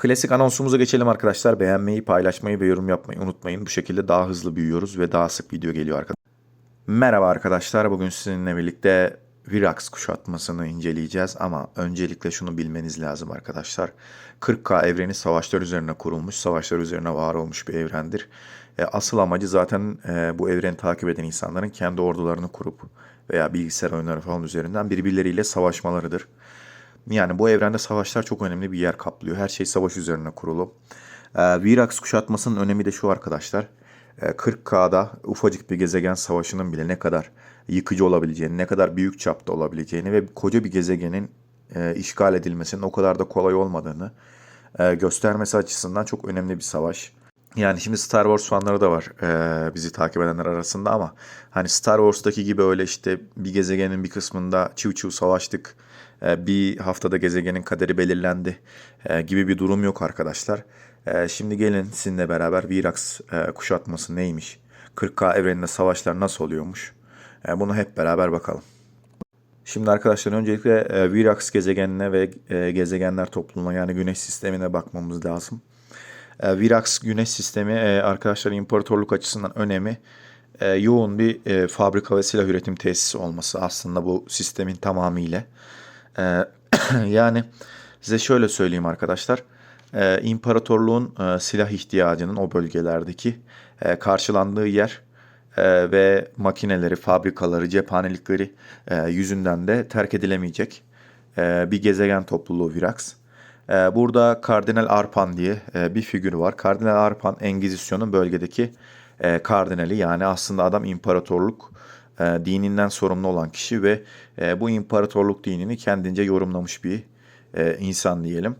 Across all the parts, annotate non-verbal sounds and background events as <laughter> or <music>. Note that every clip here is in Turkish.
Klasik anonsumuza geçelim arkadaşlar. Beğenmeyi, paylaşmayı ve yorum yapmayı unutmayın. Bu şekilde daha hızlı büyüyoruz ve daha sık video geliyor arkadaşlar. Merhaba arkadaşlar. Bugün sizinle birlikte Virax kuşatmasını inceleyeceğiz ama öncelikle şunu bilmeniz lazım arkadaşlar. 40K evreni savaşlar üzerine kurulmuş, savaşlar üzerine var olmuş bir evrendir. E, asıl amacı zaten e, bu evreni takip eden insanların kendi ordularını kurup veya bilgisayar oyunları falan üzerinden birbirleriyle savaşmalarıdır. Yani bu evrende savaşlar çok önemli bir yer kaplıyor. Her şey savaş üzerine kurulu. E, Virax kuşatmasının önemi de şu arkadaşlar. E, 40K'da ufacık bir gezegen savaşının bile ne kadar yıkıcı olabileceğini, ne kadar büyük çapta olabileceğini ve koca bir gezegenin e, işgal edilmesinin o kadar da kolay olmadığını e, göstermesi açısından çok önemli bir savaş. Yani şimdi Star Wars fanları da var e, bizi takip edenler arasında ama hani Star Wars'taki gibi öyle işte bir gezegenin bir kısmında çiv çiv savaştık, bir haftada gezegenin kaderi belirlendi e, gibi bir durum yok arkadaşlar. E, şimdi gelin sizinle beraber Virax e, kuşatması neymiş, 40K evreninde savaşlar nasıl oluyormuş e, bunu hep beraber bakalım. Şimdi arkadaşlar öncelikle e, Virax gezegenine ve e, gezegenler topluluğuna yani güneş sistemine bakmamız lazım. E, Virax güneş sistemi e, arkadaşlar imparatorluk açısından önemi e, yoğun bir e, fabrika ve silah üretim tesisi olması aslında bu sistemin tamamıyla. E, <clears throat> yani size şöyle söyleyeyim arkadaşlar. E, imparatorluğun e, silah ihtiyacının o bölgelerdeki e, karşılandığı yer e, ve makineleri, fabrikaları, cephanelikleri e, yüzünden de terk edilemeyecek e, bir gezegen topluluğu Virax. E, burada Kardinal Arpan diye e, bir figür var. Kardinal Arpan Engizisyon'un bölgedeki e, kardinali yani aslında adam imparatorluk e, dininden sorumlu olan kişi ve e, bu imparatorluk dinini kendince yorumlamış bir e, insan diyelim.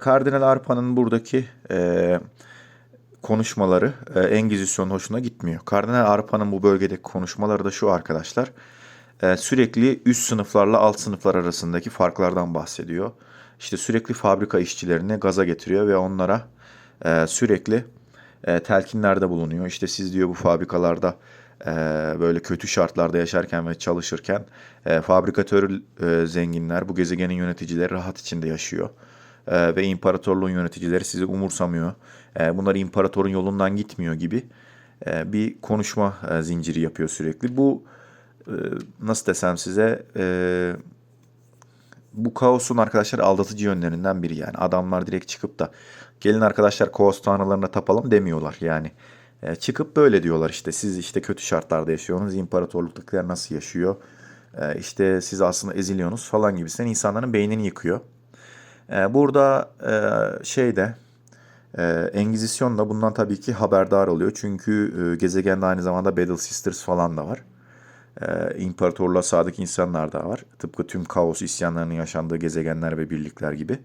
Kardinal Arpan'ın buradaki konuşmaları e, Engizisyon'un hoşuna gitmiyor. Kardinal Arpa'nın bu bölgedeki konuşmaları da şu arkadaşlar. Sürekli üst sınıflarla alt sınıflar arasındaki farklardan bahsediyor. İşte sürekli fabrika işçilerini gaza getiriyor ve onlara sürekli telkinlerde bulunuyor. İşte siz diyor bu fabrikalarda e, böyle kötü şartlarda yaşarken ve çalışırken e, fabrikatör e, zenginler, bu gezegenin yöneticileri rahat içinde yaşıyor. E, ve imparatorluğun yöneticileri sizi umursamıyor. E, bunlar imparatorun yolundan gitmiyor gibi e, bir konuşma e, zinciri yapıyor sürekli. Bu e, nasıl desem size e, bu kaosun arkadaşlar aldatıcı yönlerinden biri yani. Adamlar direkt çıkıp da gelin arkadaşlar kaos tanrılarına tapalım demiyorlar yani. E, çıkıp böyle diyorlar işte siz işte kötü şartlarda yaşıyorsunuz. İmparatorluktakiler nasıl yaşıyor? E, işte siz aslında eziliyorsunuz falan gibisinden insanların beynini yıkıyor. E, burada şeyde Engizisyon da bundan tabii ki haberdar oluyor. Çünkü gezegende aynı zamanda Battle Sisters falan da var. E, sadık insanlar da var. Tıpkı tüm kaos isyanlarının yaşandığı gezegenler ve birlikler gibi.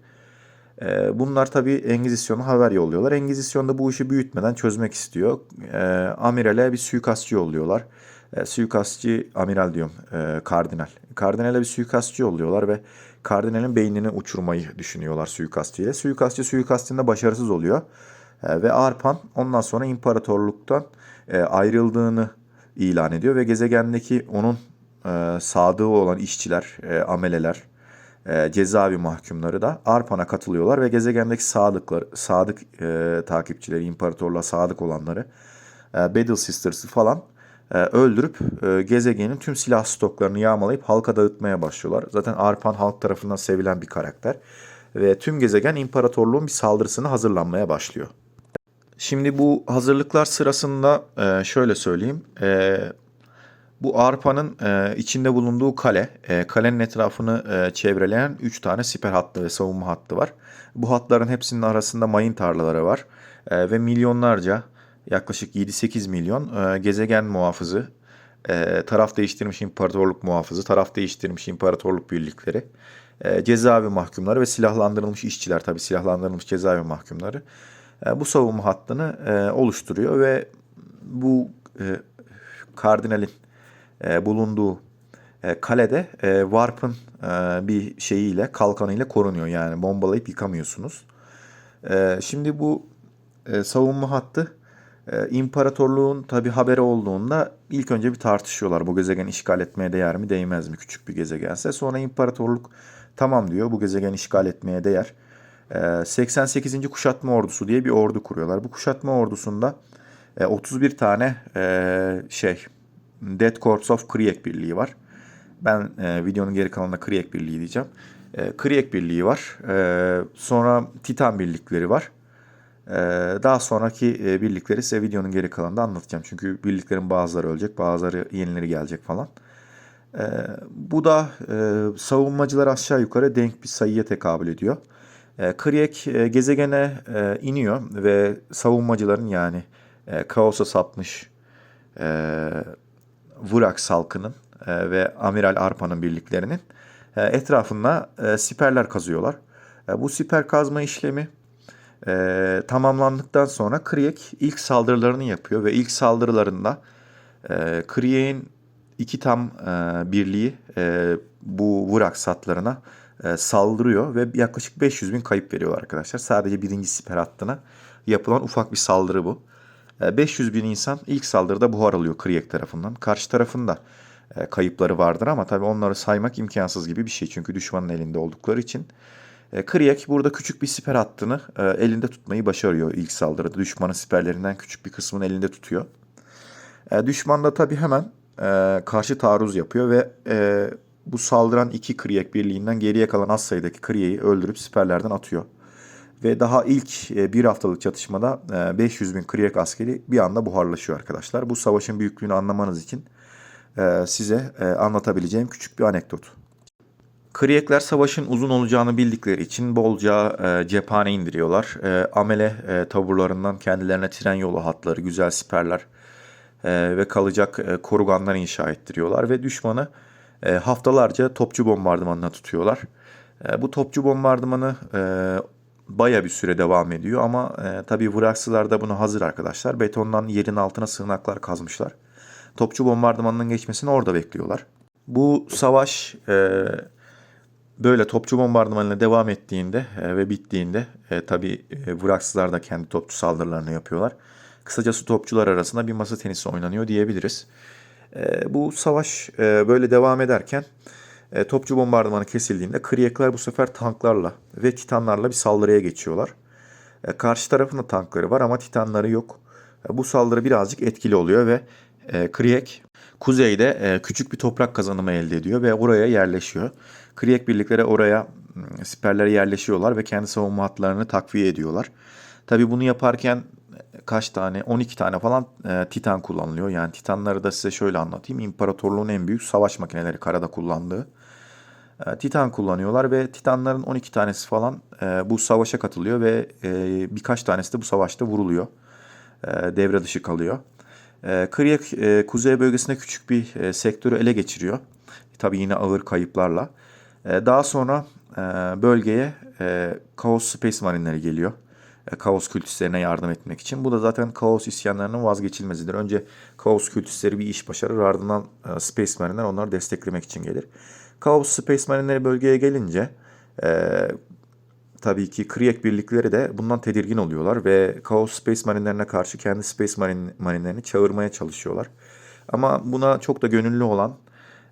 E, bunlar tabii Engizisyon'a haber yolluyorlar. Engizisyon da bu işi büyütmeden çözmek istiyor. E, Amiral'e bir suikastçı yolluyorlar. E, suikastçı, amiral diyorum, e, kardinal. Kardinal'e bir suikastçı yolluyorlar ve kardinalin beynini uçurmayı düşünüyorlar suikastçı ile. Suikastçı suikastinde başarısız oluyor. Ve Arpan ondan sonra imparatorluktan e, ayrıldığını ilan ediyor ve gezegendeki onun e, sadığı olan işçiler, ameleler, e, cezaevi mahkumları da Arpan'a katılıyorlar ve gezegendeki sadıklar, sadık e, takipçileri, imparatorluğa sadık olanları, e, Battle Sisters'ı falan e, öldürüp e, gezegenin tüm silah stoklarını yağmalayıp halka dağıtmaya başlıyorlar. Zaten Arpan halk tarafından sevilen bir karakter ve tüm gezegen imparatorluğun bir saldırısını hazırlanmaya başlıyor. Şimdi bu hazırlıklar sırasında e, şöyle söyleyeyim. E, bu Arpa'nın e, içinde bulunduğu kale, e, kalenin etrafını e, çevreleyen 3 tane siper hattı ve savunma hattı var. Bu hatların hepsinin arasında mayın tarlaları var e, ve milyonlarca yaklaşık 7-8 milyon e, gezegen muhafızı, e, taraf değiştirmiş imparatorluk muhafızı, taraf değiştirmiş imparatorluk birlikleri, e, cezaevi mahkumları ve silahlandırılmış işçiler tabi silahlandırılmış cezaevi mahkumları e, bu savunma hattını e, oluşturuyor ve bu e, kardinalin e, bulunduğu e, kalede e, Warp'ın e, bir şeyiyle kalkanıyla korunuyor yani bombalayıp yıkamıyorsunuz. E, şimdi bu e, savunma hattı e, imparatorluğun tabi haberi olduğunda ilk önce bir tartışıyorlar. Bu gezegen işgal etmeye değer mi değmez mi küçük bir gezegense. Sonra imparatorluk tamam diyor bu gezegen işgal etmeye değer. E, 88. Kuşatma Ordusu diye bir ordu kuruyorlar. Bu kuşatma ordusunda e, 31 tane e, şey Dead Corps of Krieg Birliği var. Ben e, videonun geri kalanında Krieg Birliği diyeceğim. E, Krieg Birliği var. E, sonra Titan birlikleri var. E, daha sonraki e, birlikleri size videonun geri kalanında anlatacağım. Çünkü birliklerin bazıları ölecek, bazıları yenileri gelecek falan. E, bu da e, savunmacılar aşağı yukarı denk bir sayıya tekabül ediyor. E, Krieg e, gezegene e, iniyor ve savunmacıların yani e, kaosa sapmış e, Vurax halkının e, ve Amiral Arpa'nın birliklerinin e, etrafında e, siperler kazıyorlar. E, bu siper kazma işlemi e, tamamlandıktan sonra Krieg ilk saldırılarını yapıyor ve ilk saldırılarında e, Krieg'in iki tam birliği bu Vurax hatlarına e, saldırıyor ve yaklaşık 500 bin kayıp veriyorlar arkadaşlar. Sadece birinci siper hattına yapılan ufak bir saldırı bu. E, 500 bin insan ilk saldırıda buhar alıyor Krieg tarafından. Karşı tarafında e, kayıpları vardır ama tabii onları saymak imkansız gibi bir şey. Çünkü düşmanın elinde oldukları için. E, Krieg burada küçük bir siper hattını e, elinde tutmayı başarıyor ilk saldırıda. Düşmanın siperlerinden küçük bir kısmını elinde tutuyor. Düşman da tabii hemen karşı taarruz yapıyor ve bu saldıran iki Krieg birliğinden geriye kalan az sayıdaki Krieg'i öldürüp siperlerden atıyor. Ve daha ilk e, bir haftalık çatışmada e, 500 bin Krieg askeri bir anda buharlaşıyor arkadaşlar. Bu savaşın büyüklüğünü anlamanız için e, size e, anlatabileceğim küçük bir anekdot. Kriyekler savaşın uzun olacağını bildikleri için bolca e, cephane indiriyorlar. E, amele e, taburlarından kendilerine tren yolu hatları, güzel siperler e, ve kalacak e, koruganlar inşa ettiriyorlar. Ve düşmanı e, haftalarca topçu bombardımanına tutuyorlar. E, bu topçu bombardımanı e, baya bir süre devam ediyor ama e, tabii Vraksılar da buna hazır arkadaşlar. Betondan yerin altına sığınaklar kazmışlar. Topçu bombardımanının geçmesini orada bekliyorlar. Bu savaş e, böyle topçu bombardımanına devam ettiğinde e, ve bittiğinde e, tabii e, Vraksılar da kendi topçu saldırılarını yapıyorlar. Kısacası topçular arasında bir masa tenisi oynanıyor diyebiliriz. E, bu savaş e, böyle devam ederken e, topçu bombardımanı kesildiğinde Kriyekler bu sefer tanklarla ve titanlarla bir saldırıya geçiyorlar. E, karşı tarafında tankları var ama titanları yok. E, bu saldırı birazcık etkili oluyor ve e, Kriyek kuzeyde e, küçük bir toprak kazanımı elde ediyor ve oraya yerleşiyor. Kriyek birlikleri oraya siperlere yerleşiyorlar ve kendi savunma hatlarını takviye ediyorlar. Tabi bunu yaparken kaç tane 12 tane falan e, Titan kullanılıyor. Yani Titanları da size şöyle anlatayım. İmparatorluğun en büyük savaş makineleri karada kullandığı. E, Titan kullanıyorlar ve Titanların 12 tanesi falan e, bu savaşa katılıyor ve e, birkaç tanesi de bu savaşta vuruluyor. E, devre dışı kalıyor. E, Kriyek e, kuzey bölgesinde küçük bir e, sektörü ele geçiriyor. Tabii yine ağır kayıplarla. E, daha sonra e, bölgeye e, Kaos Space Marineleri geliyor. E, Kaos kültüslerine yardım etmek için. Bu da zaten Kaos isyanlarının vazgeçilmezidir. Önce Kaos kültüsleri bir iş başarır ardından e, Space Marineler onları desteklemek için gelir. Kaos Space Marineleri bölgeye gelince e, tabii ki Kriyek birlikleri de bundan tedirgin oluyorlar ve Chaos Space Marinelerine karşı kendi Space Marine, Marinelerini çağırmaya çalışıyorlar. Ama buna çok da gönüllü olan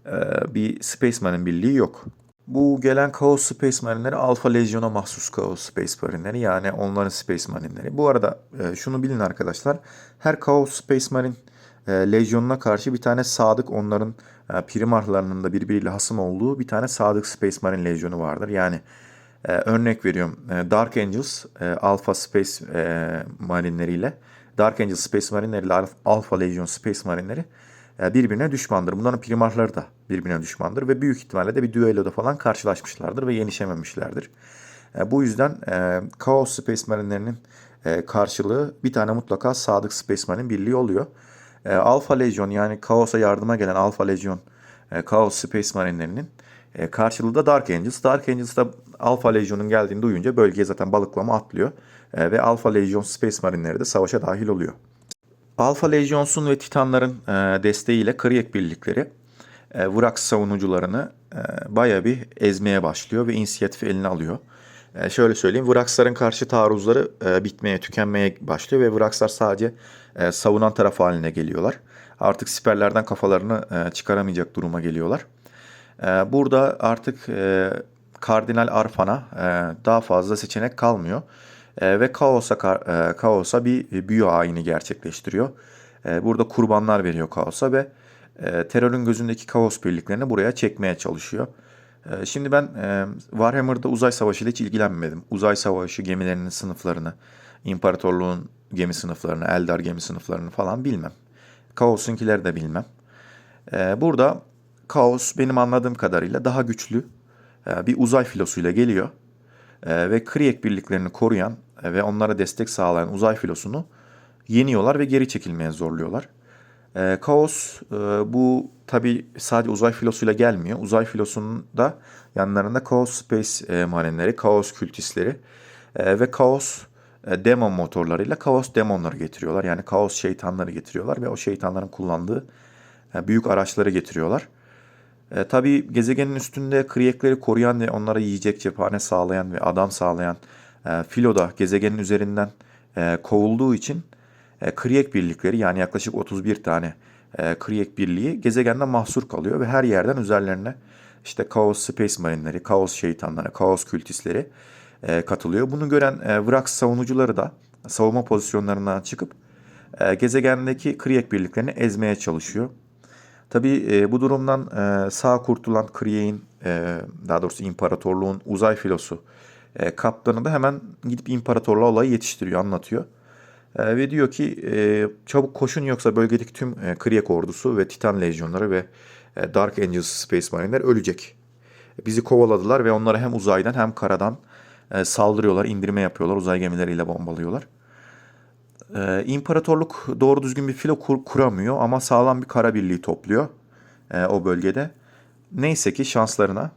e, bir Space Marine birliği yok. Bu gelen Chaos Space Marineleri Alpha Legion'a mahsus Chaos Space Marineleri yani onların Space Marineleri. Bu arada e, şunu bilin arkadaşlar. Her Chaos Space Marine e, Legion'una karşı bir tane sadık onların e, primarlarının da birbiriyle hasım olduğu bir tane sadık Space Marine Legion'u vardır. Yani ee, örnek veriyorum e, Dark Angels e, Alpha Space e, Marinleriyle Dark Angels Space Marinleri ile Alpha Legion Space Marinleri e, birbirine düşmandır. Bunların primarları da birbirine düşmandır ve büyük ihtimalle de bir düelloda falan karşılaşmışlardır ve yenişememişlerdir. E, bu yüzden e, Chaos Space Marinelerinin e, karşılığı bir tane mutlaka sadık Space Marine birliği oluyor. E, Alpha Legion yani Chaos'a yardıma gelen Alpha Legion e, Chaos Space Marinelerinin e, karşılığı da Dark Angels. Dark Angels da Alpha Legion'un geldiğini duyunca bölgeye zaten balıklama atlıyor. E, ve Alpha Legion Space Marineleri de savaşa dahil oluyor. Alpha Legions'un ve Titanların e, desteğiyle Kriyek birlikleri e, Vrax savunucularını e, baya bir ezmeye başlıyor ve inisiyatifi eline alıyor. E, şöyle söyleyeyim, Vrax'ların karşı taarruzları e, bitmeye, tükenmeye başlıyor ve Vrax'lar sadece e, savunan taraf haline geliyorlar. Artık siperlerden kafalarını e, çıkaramayacak duruma geliyorlar. Ee, burada artık e, Kardinal Arfan'a e, daha fazla seçenek kalmıyor. E, ve Kaos'a e, Kaos'a bir büyü ayini gerçekleştiriyor. E, burada kurbanlar veriyor Kaos'a ve e, terörün gözündeki Kaos birliklerini buraya çekmeye çalışıyor. E, şimdi ben e, Warhammer'da uzay savaşı ile hiç ilgilenmedim. Uzay savaşı gemilerinin sınıflarını, imparatorluğun gemi sınıflarını, Eldar gemi sınıflarını falan bilmem. Kaos'unkileri de bilmem. E, burada Kaos benim anladığım kadarıyla daha güçlü e, bir uzay filosuyla geliyor. E, ve Krieg birliklerini koruyan e, ve onlara destek sağlayan uzay filosunu yeniyorlar ve geri çekilmeye zorluyorlar. E, Kaos e, bu tabi sadece uzay filosuyla gelmiyor. Uzay filosunun da yanlarında Chaos Space e, marinleri, Chaos kültistleri e, ve Chaos e, demon motorlarıyla Chaos demonları getiriyorlar. Yani Chaos şeytanları getiriyorlar ve o şeytanların kullandığı e, büyük araçları getiriyorlar. E, tabii gezegenin üstünde kriyekleri koruyan ve onlara yiyecek cephane sağlayan ve adam sağlayan e, filo da gezegenin üzerinden e, kovulduğu için e, kriyek birlikleri yani yaklaşık 31 tane e, kriyek birliği gezegende mahsur kalıyor ve her yerden üzerlerine işte Chaos Space Marine'leri, Chaos şeytanları, Chaos kültistleri e, katılıyor. Bunu gören e, Vrax savunucuları da savunma pozisyonlarından çıkıp e, gezegendeki kriyek birliklerini ezmeye çalışıyor. Tabii e, bu durumdan e, sağ kurtulan Kriyek'in, e, daha doğrusu imparatorluğun uzay filosu e, kaptanı da hemen gidip imparatorluğa olayı yetiştiriyor, anlatıyor. E, ve diyor ki e, çabuk koşun yoksa bölgedeki tüm e, Kriyek ordusu ve Titan lejyonları ve e, Dark Angels Space Marine'ler ölecek. Bizi kovaladılar ve onlara hem uzaydan hem karadan e, saldırıyorlar, indirme yapıyorlar, uzay gemileriyle bombalıyorlar. Ee, imparatorluk doğru düzgün bir filo kur- kuramıyor ama sağlam bir kara birliği topluyor e, o bölgede. Neyse ki şanslarına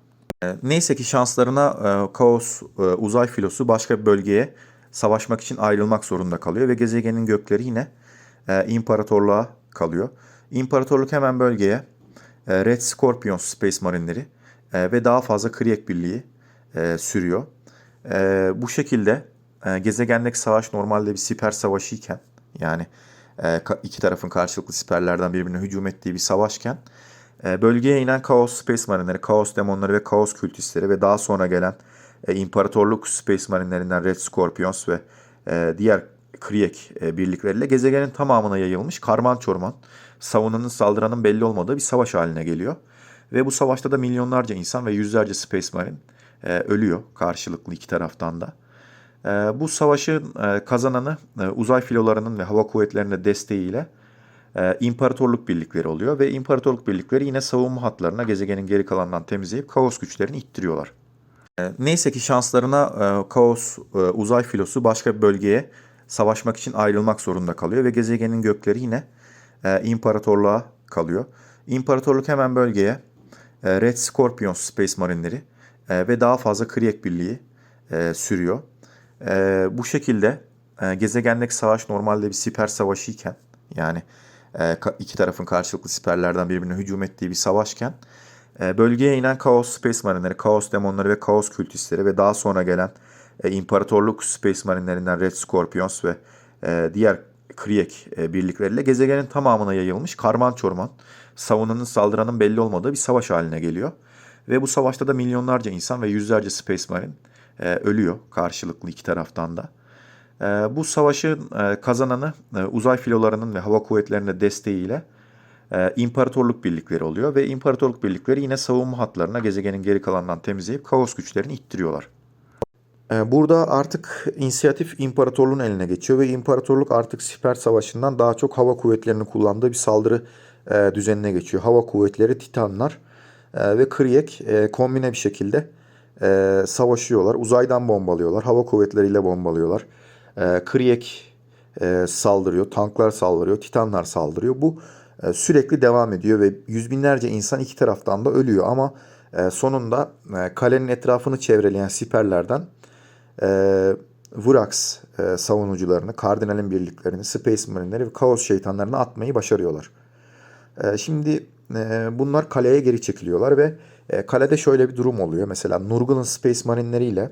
e, neyse ki şanslarına e, Kaos e, uzay filosu başka bir bölgeye savaşmak için ayrılmak zorunda kalıyor ve gezegenin gökleri yine e, imparatorluğa kalıyor. İmparatorluk hemen bölgeye e, Red Scorpion Space Marine'leri e, ve daha fazla Kriyek birliği e, sürüyor. E, bu şekilde e, gezegendeki savaş normalde bir siper savaşı iken yani e, iki tarafın karşılıklı siperlerden birbirine hücum ettiği bir savaşken e, bölgeye inen Chaos Space Marineleri, Chaos Demonları ve Chaos Kültistleri ve daha sonra gelen e, İmparatorluk Space Marinelerinden Red Scorpions ve e, diğer Kriyek e, birlikleriyle gezegenin tamamına yayılmış karman çorman savunanın saldıranın belli olmadığı bir savaş haline geliyor. Ve bu savaşta da milyonlarca insan ve yüzlerce Space Marine e, ölüyor karşılıklı iki taraftan da. E, bu savaşın e, kazananı e, uzay filolarının ve hava kuvvetlerinin de desteğiyle e, imparatorluk birlikleri oluyor ve imparatorluk birlikleri yine savunma hatlarına gezegenin geri kalanından temizleyip kaos güçlerini ittiriyorlar. Neyse ki şanslarına kaos uzay filosu başka bir bölgeye savaşmak için ayrılmak zorunda kalıyor ve gezegenin gökleri yine imparatorluğa kalıyor. İmparatorluk hemen bölgeye Red Scorpion Space Marineleri ve daha fazla Kriyek birliği sürüyor. E, bu şekilde e, gezegendeki savaş normalde bir siper savaşı iken yani e, iki tarafın karşılıklı siperlerden birbirine hücum ettiği bir savaşken e, bölgeye inen Chaos Space Marineleri, Chaos Demonları ve Chaos Kültistleri ve daha sonra gelen e, İmparatorluk Space Marinelerinden Red Scorpions ve e, diğer Kriyek e, birlikleriyle gezegenin tamamına yayılmış karman çorman savunanın saldıranın belli olmadığı bir savaş haline geliyor. Ve bu savaşta da milyonlarca insan ve yüzlerce Space Marine e, ölüyor karşılıklı iki taraftan da. E, bu savaşın e, kazananı e, uzay filolarının ve hava kuvvetlerinin de desteğiyle e, imparatorluk birlikleri oluyor ve imparatorluk birlikleri yine savunma hatlarına gezegenin geri kalanından temizleyip kaos güçlerini ittiriyorlar. E, Burada artık inisiyatif imparatorluğun eline geçiyor ve imparatorluk artık siper savaşından daha çok hava kuvvetlerini kullandığı bir saldırı e, düzenine geçiyor. Hava kuvvetleri, titanlar e, ve Kriyek e, kombine bir şekilde e, savaşıyorlar. Uzaydan bombalıyorlar, hava kuvvetleriyle bombalıyorlar. E, Kriyek e, saldırıyor, tanklar saldırıyor, titanlar saldırıyor. Bu e, sürekli devam ediyor ve yüz binlerce insan iki taraftan da ölüyor ama e, sonunda e, kalenin etrafını çevreleyen siperlerden e, Vurax e, savunucularını, Kardinal'in birliklerini, Space Marine'leri ve Kaos şeytanlarını atmayı başarıyorlar. E, şimdi e, bunlar kaleye geri çekiliyorlar ve e, kalede şöyle bir durum oluyor. Mesela Nurgul'un Space Marine'leri ile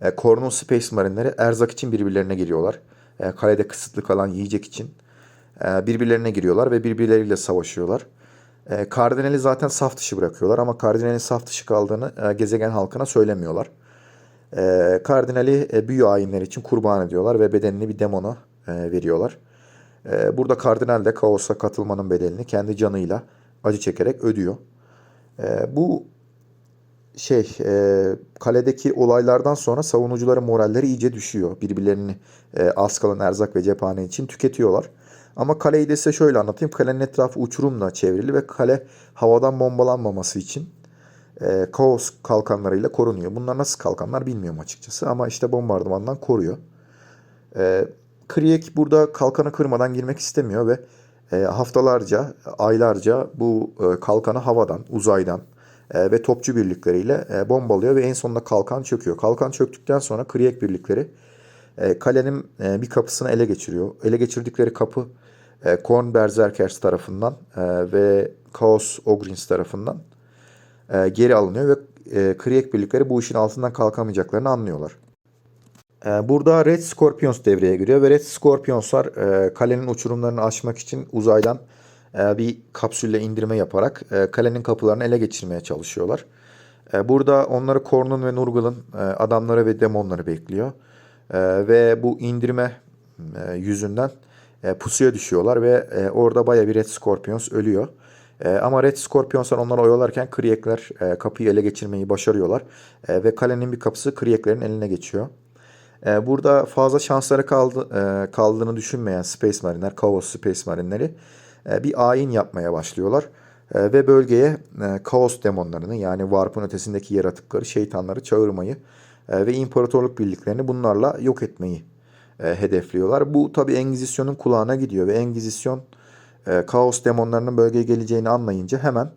e, Korn'un Space Marine'leri erzak için birbirlerine giriyorlar. E, kalede kısıtlı kalan yiyecek için e, birbirlerine giriyorlar ve birbirleriyle savaşıyorlar. E, kardinali zaten saf dışı bırakıyorlar ama kardinalin saf dışı kaldığını e, gezegen halkına söylemiyorlar. E, kardinali e, büyü ayinleri için kurban ediyorlar ve bedenini bir demona e, veriyorlar. E, burada kardinal de kaosa katılmanın bedelini kendi canıyla acı çekerek ödüyor. E, bu şey e, kaledeki olaylardan sonra savunucuların moralleri iyice düşüyor. Birbirlerini e, az kalan erzak ve cephane için tüketiyorlar. Ama kaleyi de size şöyle anlatayım. Kalenin etrafı uçurumla çevrili ve kale havadan bombalanmaması için e, kaos kalkanlarıyla korunuyor. Bunlar nasıl kalkanlar bilmiyorum açıkçası ama işte bombardımandan koruyor. E, Kriyek burada kalkanı kırmadan girmek istemiyor ve haftalarca, aylarca bu e, kalkanı havadan, uzaydan e, ve topçu birlikleriyle e, bombalıyor ve en sonunda kalkan çöküyor. Kalkan çöktükten sonra Kriyek birlikleri e, kalenin e, bir kapısını ele geçiriyor. Ele geçirdikleri kapı e, Korn Berserkers tarafından e, ve Chaos Ogrins tarafından e, geri alınıyor ve e, Kriyek birlikleri bu işin altından kalkamayacaklarını anlıyorlar. E, Burada Red Scorpions devreye giriyor ve Red Scorpionslar e, kalenin uçurumlarını aşmak için uzaydan e, bir kapsülle indirme yaparak e, kalenin kapılarını ele geçirmeye çalışıyorlar. Burada onları Korn'un ve Nurgul'un adamları ve demonları bekliyor. Ve bu indirme yüzünden pusuya düşüyorlar ve orada baya bir Red Scorpions ölüyor. Ama Red Scorpionslar onları oyalarken Kriyekler e, kapıyı ele geçirmeyi başarıyorlar. Ve kalenin bir kapısı Kriyeklerin eline geçiyor. E, burada fazla şansları kaldı, e, kaldığını düşünmeyen Space Marineler, Chaos Space Marineleri e, bir ayin yapmaya başlıyorlar. E, ve bölgeye Kaos demonlarını yani Warp'ın ötesindeki yaratıkları, şeytanları çağırmayı ve imparatorluk birliklerini bunlarla yok etmeyi hedefliyorlar. Bu tabi Engizisyon'un kulağına gidiyor ve Engizisyon Kaos demonlarının bölgeye geleceğini anlayınca hemen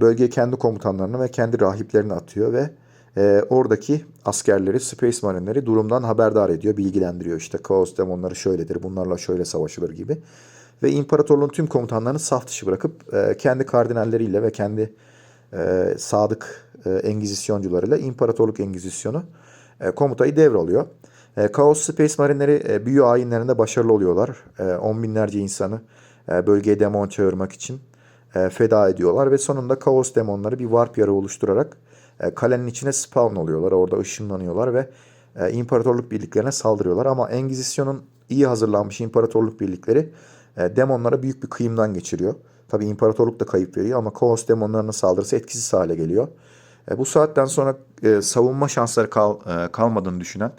bölgeye kendi komutanlarını ve kendi rahiplerini atıyor ve e, oradaki askerleri, Space Marine'leri durumdan haberdar ediyor, bilgilendiriyor. İşte Kaos demonları şöyledir, bunlarla şöyle savaşılır gibi. Ve imparatorluğun tüm komutanlarını saf dışı bırakıp e, kendi kardinalleriyle ve kendi e, sadık e, engizisyoncularıyla imparatorluk engizisyonu e, komutayı devralıyor. E, Kaos Space Marineleri e, büyü ayinlerinde başarılı oluyorlar. E, on binlerce insanı e, bölgeye demon çağırmak için e, feda ediyorlar ve sonunda Kaos demonları bir warp yarı oluşturarak kalenin içine spawn oluyorlar. Orada ışınlanıyorlar ve e, imparatorluk birliklerine saldırıyorlar. Ama Engizisyon'un iyi hazırlanmış imparatorluk birlikleri e, demonlara büyük bir kıyımdan geçiriyor. Tabi imparatorluk da kayıp veriyor ama Kaos demonlarının saldırısı etkisiz hale geliyor. E, bu saatten sonra e, savunma şansları kal, e, kalmadığını düşünen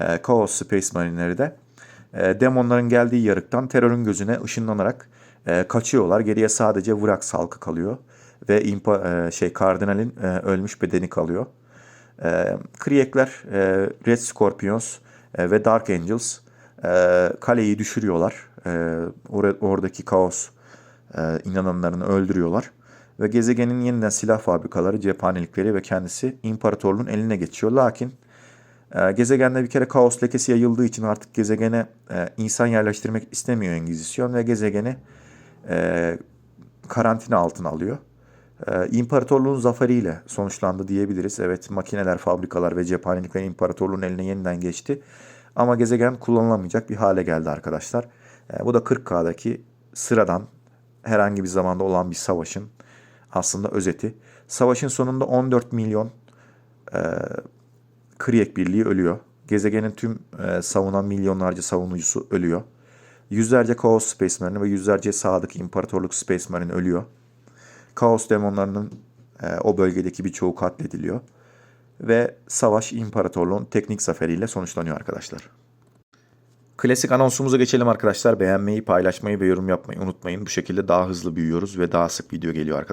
e, Chaos Space Marineleri de e, demonların geldiği yarıktan terörün gözüne ışınlanarak e, kaçıyorlar. Geriye sadece Vrax halkı kalıyor ve impa, e, şey kardinalin e, ölmüş bedeni kalıyor. E, Kriyekler, e, Red Scorpions e, ve Dark Angels e, kaleyi düşürüyorlar. E, or- oradaki kaos e, inananlarını öldürüyorlar. Ve gezegenin yeniden silah fabrikaları, cephanelikleri ve kendisi imparatorluğun eline geçiyor. Lakin e, gezegende bir kere kaos lekesi yayıldığı için artık gezegene e, insan yerleştirmek istemiyor Engizisyon ve gezegeni e, karantina altına alıyor. E, imparatorluğun zaferiyle sonuçlandı diyebiliriz. Evet makineler, fabrikalar ve cephanelikler imparatorluğun eline yeniden geçti. Ama gezegen kullanılamayacak bir hale geldi arkadaşlar. E, bu da 40K'daki sıradan herhangi bir zamanda olan bir savaşın aslında özeti. Savaşın sonunda 14 milyon e, Kriyek Birliği ölüyor. Gezegenin tüm e, savunan milyonlarca savunucusu ölüyor. Yüzlerce Chaos Space Marine ve yüzlerce sadık İmparatorluk Space Marine ölüyor. Kaos demonlarının e, o bölgedeki birçoğu katlediliyor. Ve savaş imparatorluğun teknik zaferiyle sonuçlanıyor arkadaşlar. Klasik anonsumuza geçelim arkadaşlar. Beğenmeyi, paylaşmayı ve yorum yapmayı unutmayın. Bu şekilde daha hızlı büyüyoruz ve daha sık video geliyor arkadaşlar.